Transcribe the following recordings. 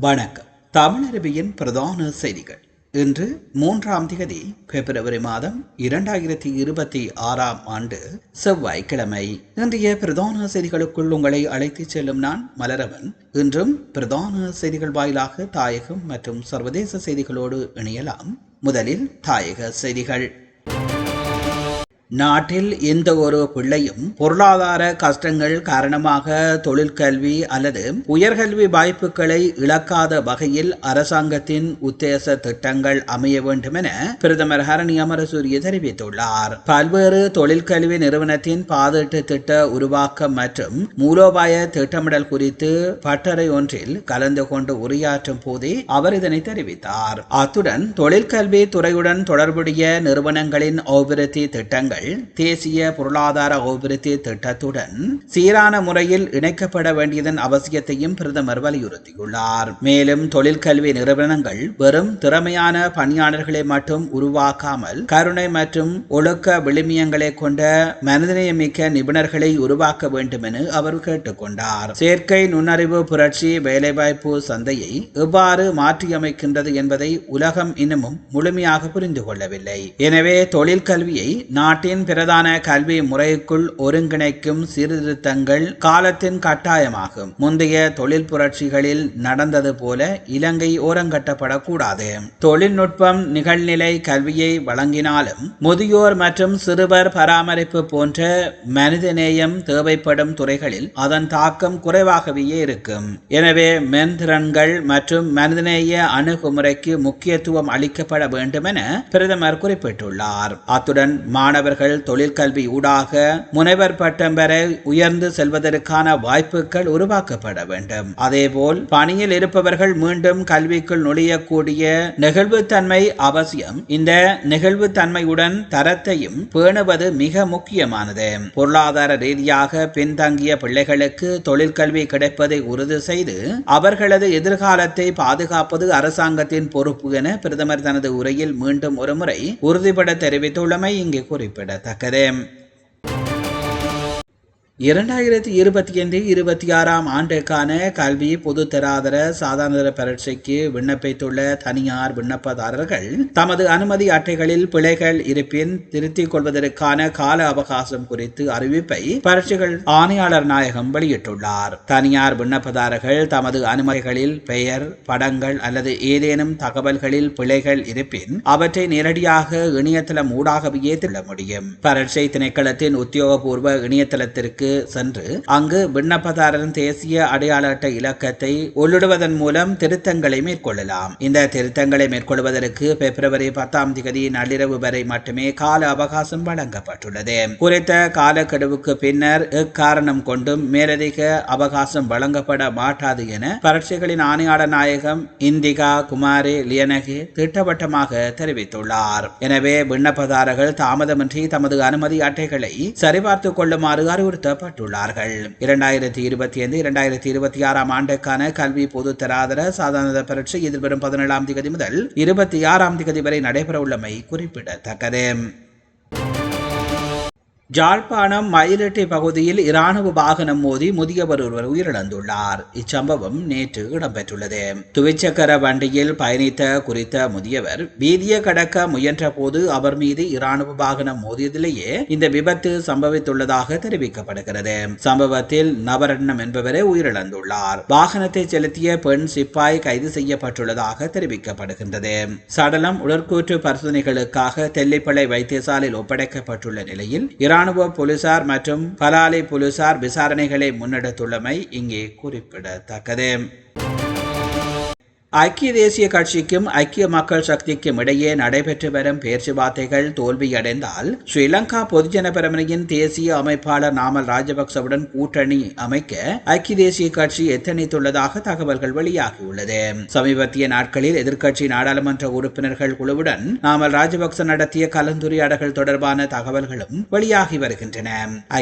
வணக்கம். தமிழரபியின் பிரதான செய்திகள். இன்று மூன்றாம் தேதி பிப்ரவரி மாதம் இரண்டாயிரத்தி இருபத்தி ஆறாம் ஆண்டு செவ்வாய்க்கிழமை. இன்றைய பிரதான செய்திகளுக்குள் உங்களை அழைத்துச் செல்லும் நான் மலரவன். இன்றும் பிரதான செய்திகள் வாயிலாக தாயகம் மற்றும் சர்வதேச செய்திகளோடு இணையலாம். முதலில் தாயக செய்திகள். நாட்டில் எந்த ஒரு பிள்ளையும் பொருளாதார கஷ்டங்கள் காரணமாக தொழிற்கல்வி அல்லது உயர்கல்வி வாய்ப்புகளை இழக்காத வகையில் அரசாங்கத்தின் உத்தேச திட்டங்கள் அமைய வேண்டும் என பிரதமர் ஹரணி அமரசூரிய தெரிவித்துள்ளார். பல்வேறு தொழிற்கல்வி நிறுவனத்தின் பாதீட்டு திட்ட உருவாக்கம் மற்றும் மூலோபாய திட்டமிடல் குறித்து பட்டறை ஒன்றில் கலந்து கொண்டு உரையாற்றும் போதே அவர் இதனை தெரிவித்தார். அத்துடன் தொழிற்கல்வி துறையுடன் தொடர்புடைய நிறுவனங்களின் அபிவிருத்தி திட்டங்கள் தேசிய பொருளாதார அபிவிருத்தி திட்டத்துடன் சீரான முறையில் இணைக்கப்பட வேண்டியதன் அவசியத்தையும் பிரதமர் வலியுறுத்தியுள்ளார். மேலும் தொழிற்கல்வி நிறுவனங்கள் வெறும் திறமையான பணியாளர்களை மட்டும் உருவாக்காமல் கருணை மற்றும் ஒழுக்க விளிமியங்களை கொண்ட மனிதநேயமிக்க நிபுணர்களை உருவாக்க வேண்டும் என அவர் கேட்டுக்கொண்டார். செயற்கை நுண்ணறிவு புரட்சி வேலைவாய்ப்பு சந்தையை எவ்வாறு மாற்றியமைக்கின்றது என்பதை உலகம் இன்னமும் முழுமையாக புரிந்து கொள்ளவில்லை. எனவே தொழிற்கல்வியை நாட்டின் பிரதான கல்வி முறைக்குள் ஒருங்கிணைக்கும் சீர்திருத்தங்கள் காலத்தின் கட்டாயமாகும். முந்தைய தொழில் புரட்சிகளில் நடந்தது போல இலங்கை ஓரங்கட்டப்படக்கூடாது. தொழில்நுட்பம் நிகழ்நிலை கல்வியை வழங்கினாலும் முதியோர் மற்றும் சிறுவர் பராமரிப்பு போன்ற மனிதநேயம் தேவைப்படும் துறைகளில் அதன் தாக்கம் குறைவாகவே இருக்கும். எனவே மென்திறன்கள் மற்றும் மனிதநேய அணுகுமுறைக்கு முக்கியத்துவம் அளிக்கப்பட வேண்டும் என பிரதமர் குறிப்பிட்டுள்ளார். அத்துடன் மாணவர்கள் தொழிற்கல்வி ஊடாக முனைவர் பட்டம் பெற உயர்ந்து செல்வதற்கான வாய்ப்புகள் உருவாக்கப்பட வேண்டும். அதேபோல் பணியில் இருப்பவர்கள் மீண்டும் கல்விக்குள் நுழையக்கூடிய நெகிழ்வுத்தன்மை அவசியம். இந்த நெகிழ்வுத்தன்மையுடன் தரத்தையும் பேணுவது மிக முக்கியமானது. பொருளாதார ரீதியாக பின்தங்கிய பிள்ளைகளுக்கு தொழிற்கல்வி கிடைப்பதை உறுதி செய்து அவர்களது எதிர்காலத்தை பாதுகாப்பது அரசாங்கத்தின் பொறுப்பு என பிரதமர் தனது உரையில் மீண்டும் ஒருமுறை உறுதிபட தெரிவித்துள்ளமை இங்கு குறிப்பிடத்தக்கது இரண்டாயிரத்தி இருபத்தி ஐந்து இருபத்தி ஆறாம் ஆண்டுக்கான கல்வி பொது சாதாரண பரீட்சைக்கு விண்ணப்பித்துள்ள தனியார் விண்ணப்பதாரர்கள் தமது அனுமதி அட்டைகளில் பிழைகள் இருப்பின் திருத்திக் கொள்வதற்கான கால அவகாசம் குறித்து அறிவிப்பை பரீட்சைகள் ஆணையாளர் நாயகம் வெளியிட்டுள்ளார். தனியார் விண்ணப்பதாரர்கள் தமது அனுமதிகளில் பெயர் படங்கள் அல்லது ஏதேனும் தகவல்களில் பிழைகள் இருப்பின் அவற்றை நேரடியாக இணையதளம் ஊடாகவே திள்ள முடியும். பரீட்சை திணைக்களத்தின் உத்தியோகபூர்வ இணையதளத்திற்கு சென்று அங்கு விண்ணப்பதாரரின் தேசிய அடையாள அட்டை இலக்கத்தை உள்ளிடுவதன் மூலம் திருத்தங்களை மேற்கொள்ளலாம். இந்த திருத்தங்களை மேற்கொள்வதற்கு பிப்ரவரி பத்தாம் தேதி நள்ளிரவு வரை மட்டுமே கால அவகாசம் வழங்கப்பட்டுள்ளது. குறித்த காலக்கெடுவுக்கு பின்னர் இக்காரணம் கொண்டும் மேலதிக அவகாசம் வழங்கப்பட மாட்டாது என பரீட்சைகளின் ஆணையாளர் நாயகம் இந்திகா குமாரி லியனகி திட்டவட்டமாக தெரிவித்துள்ளார். எனவே விண்ணப்பதாரர்கள் தாமதமின்றி தமது அனுமதி அட்டைகளை சரிபார்த்துக் கொள்ளுமாறு அறிவுறுத்த அறிவிக்கப்பட்டுள்ளார்கள் இரண்டாயிரத்தி இருபத்தி ஐந்து இரண்டாயிரத்தி இருபத்தி ஆறாம் ஆண்டுக்கான கல்வி பொது தராதர சாதாரண பரீட்சை எதிர்வரும் பதினேழாம் தேதி முதல் இருபத்தி ஆறாம் தேதி வரை நடைபெற உள்ளமை குறிப்பிடத்தக்கது. ஜாழ்ப்பாணம் மயிலட்டை பகுதியில் இராணுவ வாகனம் மோதி முதியவர் ஒருவர் உயிரிழந்துள்ளார். இச்சம்பவம் நேற்று இடம்பெற்றுள்ளது. துவிச்சக்கர வண்டியில் பயணித்த குறித்த முதியவர் வீதியை கடக்க முயன்ற போது அவர் மீது இராணுவ வாகனம் மோதியதிலேயே இந்த விபத்து சம்பவித்துள்ளதாக தெரிவிக்கப்படுகிறது. சம்பவத்தில் நவரட்னம் என்பவரே உயிரிழந்துள்ளார். வாகனத்தை செலுத்திய பெண் சிப்பாய் கைது செய்யப்பட்டுள்ளதாக தெரிவிக்கப்படுகின்றது. சடலம் உடற்கூற்று பரிசோதனைகளுக்காக தெல்லிப்பளை வைத்தியசாலையில் ஒப்படைக்கப்பட்டுள்ள நிலையில் இராணுவ போலீசார் மற்றும் பலாலி போலீசார் விசாரணைகளை முன்னெடுத்துள்ளமை இங்கே குறிப்பிடத்தக்கது. ஐக்கிய தேசிய கட்சிக்கும் ஐக்கிய மக்கள் சக்திக்கும் இடையே நடைபெற்று வரும் பேச்சுவார்த்தைகள் தோல்வியடைந்தால் ஸ்ரீலங்கா பொதுஜன பெரமுனையின் தேசிய அமைப்பாளர் நாமல் ராஜபக்சவுடன் கூட்டணி அமைக்க ஐக்கிய தேசிய கட்சி எத்தனித்துள்ளதாக தகவல்கள் வெளியாகியுள்ளது. சமீபத்திய நாட்களில் எதிர்க்கட்சி நாடாளுமன்ற உறுப்பினர்கள் குழுவுடன் நாமல் ராஜபக்ச நடத்திய கலந்துரையாடல்கள் தொடர்பான தகவல்களும் வெளியாகி வருகின்றன.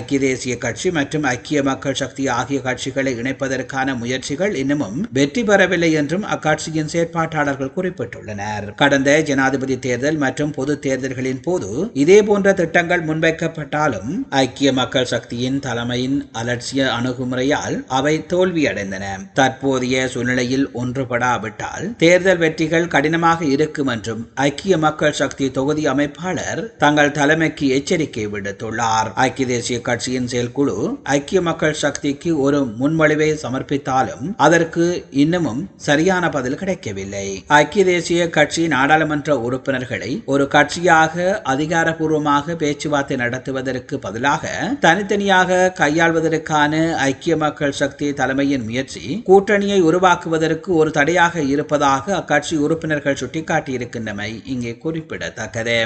ஐக்கிய தேசிய கட்சி மற்றும் ஐக்கிய மக்கள் சக்தி ஆகிய கட்சிகளை இணைப்பதற்கான முயற்சிகள் இன்னமும் வெற்றி பெறவில்லை என்றும் அக்கட்சி கட்சியின் செயற்பாட்டாளர்கள் குறிப்பிட்டுள்ளனர். கடந்த ஜனாதிபதி தேர்தல் மற்றும் பொது தேர்தல்களின் போது இதேபோன்ற திட்டங்கள் முன்வைக்கப்பட்டாலும் ஐக்கிய மக்கள் சக்தியின் தலைமையின் அலட்சிய அணுகுமுறையால் அவை தோல்வியடைந்தன. தற்போதைய சூழ்நிலையில் ஒன்றுபடாவிட்டால் தேர்தல் வெற்றிகள் கடினமாக இருக்கும் என்றும் ஐக்கிய மக்கள் சக்தி தொகுதி அமைப்பாளர் தங்கள் தலைமைக்கு எச்சரிக்கை விடுத்துள்ளார். ஐக்கிய தேசிய கட்சியின் செயற்குழு ஐக்கிய மக்கள் சக்திக்கு ஒரு முன்மொழிவை சமர்ப்பித்தாலும் அதற்கு இன்னமும் சரியான பதில் கிடைக்கவில்லை. ஐக்கிய தேசிய கட்சி நாடாளுமன்ற உறுப்பினர்களை ஒரு கட்சியாக அதிகாரப்பூர்வமாக பேச்சுவார்த்தை நடத்துவதற்கு பதிலாக தனித்தனியாக கையாள்வதற்கான ஐக்கிய மக்கள் சக்தி தலைமையின் முயற்சி கூட்டணியை உருவாக்குவதற்கு ஒரு தடையாக இருப்பதாக அக்கட்சி உறுப்பினர்கள் சுட்டிக்காட்டியிருக்கின்றமை இங்கே குறிப்பிடத்தக்கது.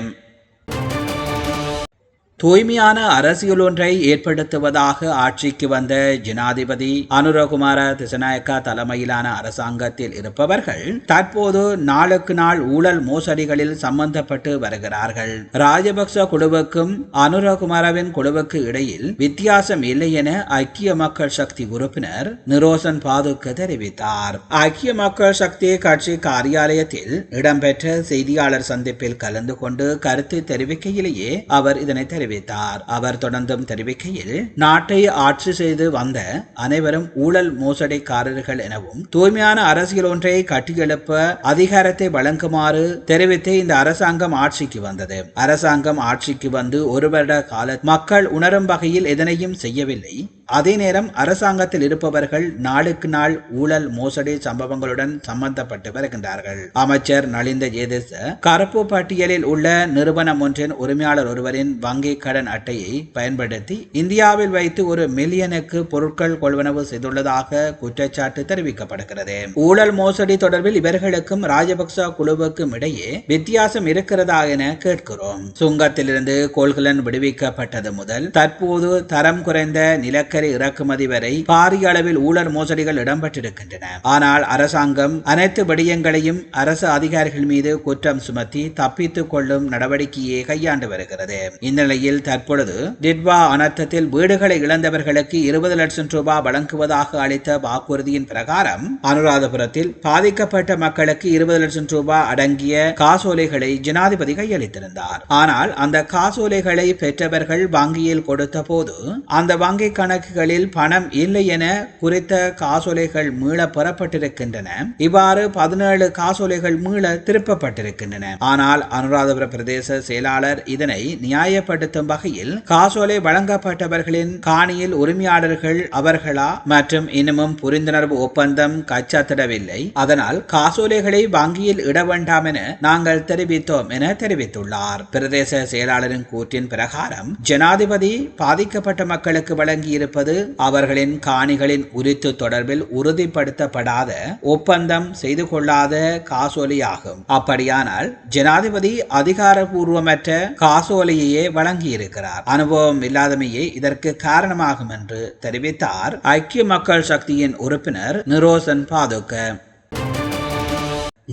தூய்மையான அரசியல் ஒன்றை ஏற்படுத்துவதாக ஆட்சிக்கு வந்த ஜனாதிபதி அனுரகுமார திசநாயக்கா தலைமையிலான அரசாங்கத்தில் இருப்பவர்கள் தற்போது நாளுக்கு நாள் ஊழல் மோசடிகளில் சம்பந்தப்பட்டு வருகிறார்கள். ராஜபக்ச குழுவுக்கும் அனுரகுமாரவின் குழுவுக்கு இடையில் வித்தியாசம் இல்லை என ஐக்கிய மக்கள் சக்தி உறுப்பினர் நிரோசன் பாதுக்கு தெரிவித்தார். ஐக்கிய மக்கள் சக்தி கட்சி காரியாலயத்தில் இடம்பெற்ற செய்தியாளர் சந்திப்பில் கலந்து கொண்டு கருத்து தெரிவிக்கையிலேயே அவர் இதனை தெரிவித்தார். தெரிவித்தார். அவர் தொடர்ந்தும் தெரிவிக்கையில் நாட்டை ஆட்சி செய்து வந்த அனைவரும் ஊழல் மோசடிக்காரர்கள் எனவும் தூய்மையான அரசியல் ஒன்றை கட்டியெழுப்ப அதிகாரத்தை வழங்குமாறு தெரிவித்து இந்த அரசாங்கம் ஆட்சிக்கு வந்தது. அரசாங்கம் ஆட்சிக்கு வந்து ஒரு வருட கால மக்கள் உணரும் வகையில் எதனையும் செய்யவில்லை. அதே நேரம் அரசாங்கத்தில் இருப்பவர்கள் நாளுக்கு நாள் ஊழல் மோசடி சம்பவங்களுடன் சம்பந்தப்பட்டு வருகின்றார்கள். அமைச்சர் நலிந்த ஜேதேச கருப்பு பட்டியலில் உள்ள நிறுவனம் ஒன்றின் உரிமையாளர் ஒருவரின் வங்கி கடன் அட்டையை பயன்படுத்தி இந்தியாவில் வைத்து ஒரு மில்லியனுக்கு பொருட்கள் கொள்வனவு செய்துள்ளதாக குற்றச்சாட்டு தெரிவிக்கப்படுகிறது. ஊழல் மோசடி தொடர்பில் இவர்களுக்கும் ராஜபக்ச குழுவுக்கும் இடையே வித்தியாசம் இருக்கிறதா என கேட்கிறோம். சுங்கத்திலிருந்து கோள்களன் விடுவிக்கப்பட்டது முதல் தற்போது தரம் குறைந்த நிலக்கரி இறக்குமதி வரை பாரிய அளவில் ஊழல் மோசடிகள் இடம்பெற்றிருக்கின்றன. ஆனால் அரசாங்கம் அனைத்து விடயங்களையும் அரசு அதிகாரிகள் மீது குற்றம் சுமத்தி தப்பித்துக் கொள்ளும் நடவடிக்கையை கையாண்டு வருகிறது. இந்நிலையில் தற்பொழுது டிட்வா அனர்த்தத்தில் வீடுகளை இழந்தவர்களுக்கு இருபது லட்சம் ரூபாய் வழங்குவதாக அளித்த வாக்குறுதியின் பிரகாரம் அனுராதபுரத்தில் பாதிக்கப்பட்ட மக்களுக்கு இருபது லட்சம் ரூபாய் அடங்கிய காசோலைகளை ஜனாதிபதி கையளித்திருந்தார். ஆனால் அந்த காசோலைகளை பெற்றவர்கள் வங்கியில் கொடுத்த போது அந்த வங்கி கணக்கு கணக்குகளில் பணம் இல்லை என குறித்த காசோலைகள் மீள பெறப்பட்டிருக்கின்றன. இவ்வாறு பதினேழு காசோலைகள் மீள திருப்பப்பட்டிருக்கின்றன. ஆனால் அனுராதபுர பிரதேச செயலாளர் இதனை நியாயப்படுத்தும் வகையில் காசோலை வழங்கப்பட்டவர்களின் காணியில் உரிமையாளர்கள் அவர்களா மற்றும் இன்னமும் புரிந்துணர்வு ஒப்பந்தம் கச்சத்திடவில்லை. அதனால் காசோலைகளை வங்கியில் இட வேண்டாம் என நாங்கள் தெரிவித்தோம் என தெரிவித்துள்ளார். பிரதேச செயலாளரின் கூற்றின் பிரகாரம் ஜனாதிபதி பாதிக்கப்பட்ட மக்களுக்கு வழங்கியிருப்ப இருப்பது அவர்களின் காணிகளின் உரித்து தொடர்பில் உறுதிப்படுத்தப்படாத ஒப்பந்தம் செய்து கொள்ளாத காசோலியாகும். அப்படியானால் ஜனாதிபதி அதிகாரபூர்வமற்ற காசோலையையே வழங்கியிருக்கிறார். அனுபவம் இல்லாதமையே இதற்கு காரணமாகும் என்று தெரிவித்தார் ஐக்கிய மக்கள் சக்தியின் உறுப்பினர் நிரோசன் பாதுக்க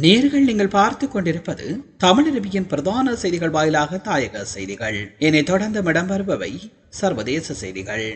நேர்கள் நீங்கள் பார்த்து கொண்டிருப்பது தமிழருவியின் பிரதான செய்திகள் வாயிலாக தாயக செய்திகள். இனி தொடர்ந்து இடம்பெறுபவை சர்வதேச செய்திகள்.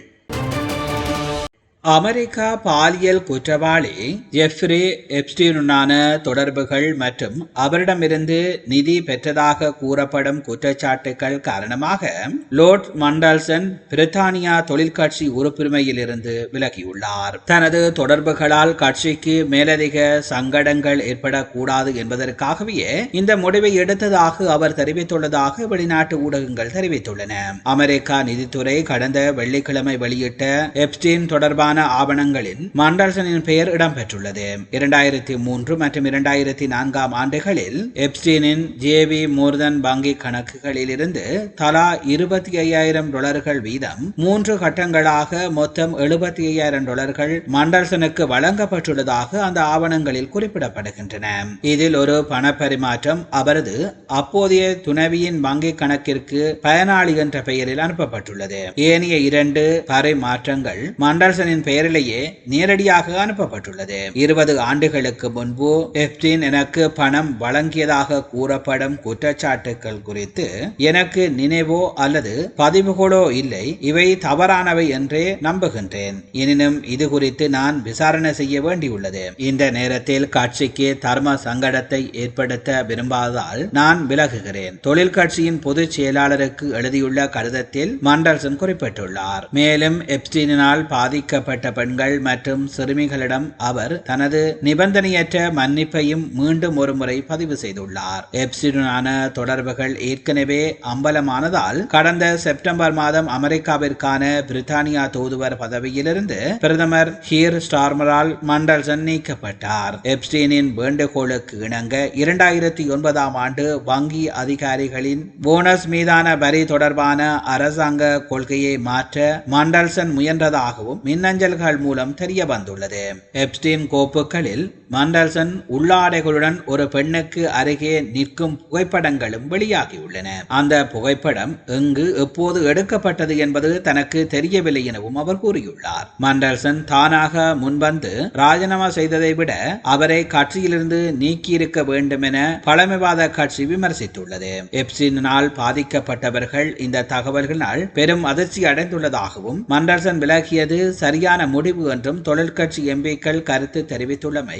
அமெரிக்கா பாலியல் குற்றவாளி ஜெஃப்ரி எப்ஸ்டீனுடனான தொடர்புகள் மற்றும் அவரிடமிருந்து நிதி பெற்றதாக கூறப்படும் குற்றச்சாட்டுகள் காரணமாக லோர்ட் மண்டல்சன் பிரித்தானியா தொழிற்கட்சி உறுப்புரிமையில் இருந்து விலகியுள்ளார். தனது தொடர்புகளால் கட்சிக்கு மேலதிக சங்கடங்கள் ஏற்படக்கூடாது என்பதற்காகவே இந்த முடிவை எடுத்ததாக அவர் தெரிவித்துள்ளதாக வெளிநாட்டு ஊடகங்கள் தெரிவித்துள்ளன. அமெரிக்கா நிதித்துறை கடந்த வெள்ளிக்கிழமை வெளியிட்ட எப்ஸ்டீன் தொடர்பான தொடர்பான ஆவணங்களில் மண்டல்சனின் பெயர் இடம்பெற்றுள்ளது. இரண்டாயிரத்தி மூன்று மற்றும் இரண்டாயிரத்தி நான்காம் ஆண்டுகளில் எப்ஸ்டீனின் ஜேவி மோர்தன் வங்கி கணக்குகளில் இருந்து தலா இருபத்தி ஐயாயிரம் டாலர்கள் வீதம் மூன்று கட்டங்களாக மொத்தம் எழுபத்தி ஐயாயிரம் டாலர்கள் மண்டல்சனுக்கு வழங்கப்பட்டுள்ளதாக அந்த ஆவணங்களில் குறிப்பிடப்படுகின்றன. இதில் ஒரு பணப்பரிமாற்றம் அவரது அப்போதைய துணைவியின் வங்கி கணக்கிற்கு பயனாளி என்ற பெயரில் அனுப்பப்பட்டுள்ளது. ஏனைய இரண்டு பரிமாற்றங்கள் மண்டல்சனின் அவரின் பெயரிலேயே நேரடியாக அனுப்பப்பட்டுள்ளது. இருபது ஆண்டுகளுக்கு முன்பு எப்டின் எனக்கு பணம் வழங்கியதாக கூறப்படும் குற்றச்சாட்டுகள் குறித்து எனக்கு நினைவோ அல்லது பதிவுகளோ இல்லை. இவை தவறானவை என்றே நம்புகின்றேன். எனினும் இது குறித்து நான் விசாரணை செய்ய வேண்டியுள்ளது. இந்த நேரத்தில் கட்சிக்கு தர்ம சங்கடத்தை ஏற்படுத்த விரும்பாததால் நான் விலகுகிறேன். தொழில் கட்சியின் பொதுச் செயலாளருக்கு எழுதியுள்ள கடிதத்தில் மண்டல்சன் குறிப்பிட்டுள்ளார். மேலும் எப்டினால் பாதிக்கப்பட்ட பெண்கள் மற்றும் சிறுமிகளிடம் அவர் தனது நிபந்தனையற்ற மன்னிப்பையும் மீண்டும் ஒருமுறை பதிவு செய்துள்ளார். எப்ஸ்டீனுடனான தொடர்புகள் ஏற்கனவே அம்பலமானதால் கடந்த செப்டம்பர் மாதம் அமெரிக்காவிற்கான பிரித்தானியா தூதுவர் பதவியிலிருந்து பிரதமர் ஹீர் ஸ்டார்மரால் மண்டல்சன் நீக்கப்பட்டார். எப்ஸ்டீனின் வேண்டுகோளுக்கு இணங்க இரண்டாயிரத்தி ஒன்பதாம் ஆண்டு வங்கி அதிகாரிகளின் போனஸ் மீதான வரி தொடர்பான அரசாங்க கொள்கையை மாற்ற மண்டல்சன் முயன்றதாகவும் மின்னஞ்சல்கள் மூலம் தெரிய வந்துள்ளது எப்ஸ்டீன் கோப்புகளில் மண்டல்சன் உள்ளாடைகளுடன் ஒரு பெண்ணுக்கு அருகே நிற்கும் புகைப்படங்களும் வெளியாகியுள்ளன. அந்த புகைப்படம் எங்கு எப்போது எடுக்கப்பட்டது என்பது தனக்கு தெரியவில்லை எனவும் அவர் கூறியுள்ளார். மண்டல்சன் தானாக முன்வந்து ராஜினாமா செய்ததை விட அவரை கட்சியிலிருந்து நீக்கியிருக்க வேண்டும் என பழமைவாத கட்சி விமர்சித்துள்ளது. எப்சினால் பாதிக்கப்பட்டவர்கள் இந்த தகவல்களால் பெரும் அதிர்ச்சி அடைந்துள்ளதாகவும் மண்டல்சன் விலகியது சரியான முடிவு என்றும் தொழிற்கட்சி எம்பிக்கள் கருத்து தெரிவித்துள்ளமை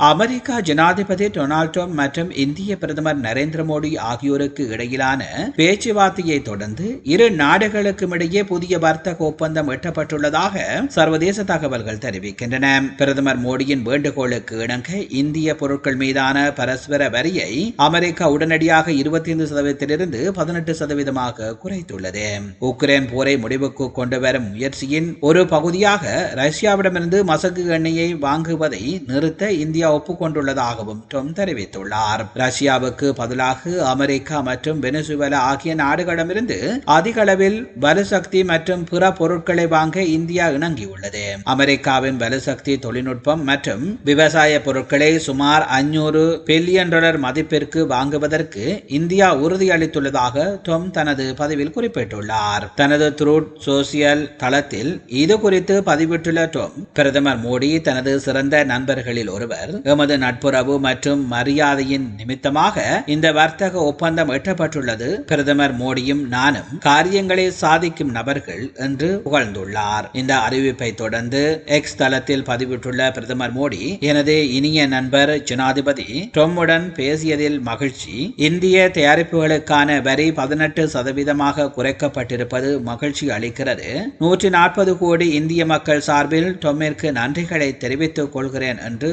அமெரிக்கா ஜனாதிபதி டொனால்ட் ட்ரம்ப் மற்றும் இந்திய பிரதமர் நரேந்திர மோடி ஆகியோருக்கு இடையிலான பேச்சுவார்த்தையை தொடர்ந்து இரு நாடுகளுக்கும் இடையே புதிய வர்த்தக ஒப்பந்தம் எட்டப்பட்டுள்ளதாக சர்வதேச தகவல்கள் தெரிவிக்கின்றன. பிரதமர் மோடியின் வேண்டுகோளுக்கு இணங்க இந்திய பொருட்கள் மீதான பரஸ்பர வரியை அமெரிக்கா உடனடியாக இருபத்தி ஐந்து சதவீதத்திலிருந்து பதினெட்டு சதவீதமாக குறைத்துள்ளது. உக்ரைன் போரை முடிவுக்கு கொண்டு வரும் முயற்சியின் ஒரு பகுதியாக ரஷ்யாவிடமிருந்து மசகு எண்ணெயை வாங்குவதை நிறுத்த இந்தியா ரஷ்யா ஒப்புக்கொண்டுள்ளதாகவும் ட்ரம்ப் தெரிவித்துள்ளார். ரஷ்யாவுக்கு பதிலாக அமெரிக்கா மற்றும் வெனிசுவேலா ஆகிய நாடுகளிடமிருந்து அதிக அளவில் வலுசக்தி மற்றும் பிற பொருட்களை வாங்க இந்தியா இணங்கியுள்ளது. அமெரிக்காவின் வலுசக்தி தொழில்நுட்பம் மற்றும் விவசாய பொருட்களை சுமார் அஞ்சூறு பில்லியன் டாலர் மதிப்பிற்கு வாங்குவதற்கு இந்தியா உறுதியளித்துள்ளதாக ட்ரம்ப் தனது பதிவில் குறிப்பிட்டுள்ளார். தனது த்ரூட் சோசியல் தளத்தில் இது குறித்து பதிவிட்டுள்ள ட்ரம்ப் பிரதமர் மோடி தனது சிறந்த நண்பர்களில் ஒருவர் எமது நட்புறவு மற்றும் மரியாதையின் நிமித்தமாக இந்த வர்த்தக ஒப்பந்தம் எட்டப்பட்டுள்ளது. பிரதமர் மோடியும் நானும் காரியங்களை சாதிக்கும் நபர்கள் என்று புகழ்ந்துள்ளார். இந்த அறிவிப்பை தொடர்ந்து எக்ஸ் தளத்தில் பதிவிட்டுள்ள பிரதமர் மோடி எனது இனிய நண்பர் ஜனாதிபதி டொம்முடன் பேசியதில் மகிழ்ச்சி. இந்திய தயாரிப்புகளுக்கான வரி பதினெட்டு சதவீதமாக குறைக்கப்பட்டிருப்பது மகிழ்ச்சி அளிக்கிறது. நூற்றி நாற்பது கோடி இந்திய மக்கள் சார்பில் டொம்மிற்கு நன்றிகளை தெரிவித்துக் கொள்கிறேன் என்று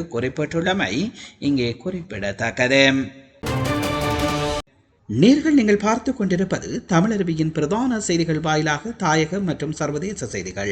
பெற்றுள்ளமை இங்கே குறிப்பிடத்தக்கது. நேர்கள் நீங்கள் பார்த்து கொண்டிருப்பது தமிழருவியின் பிரதான செய்திகள் வாயிலாக தாயகம் மற்றும் சர்வதேச செய்திகள்.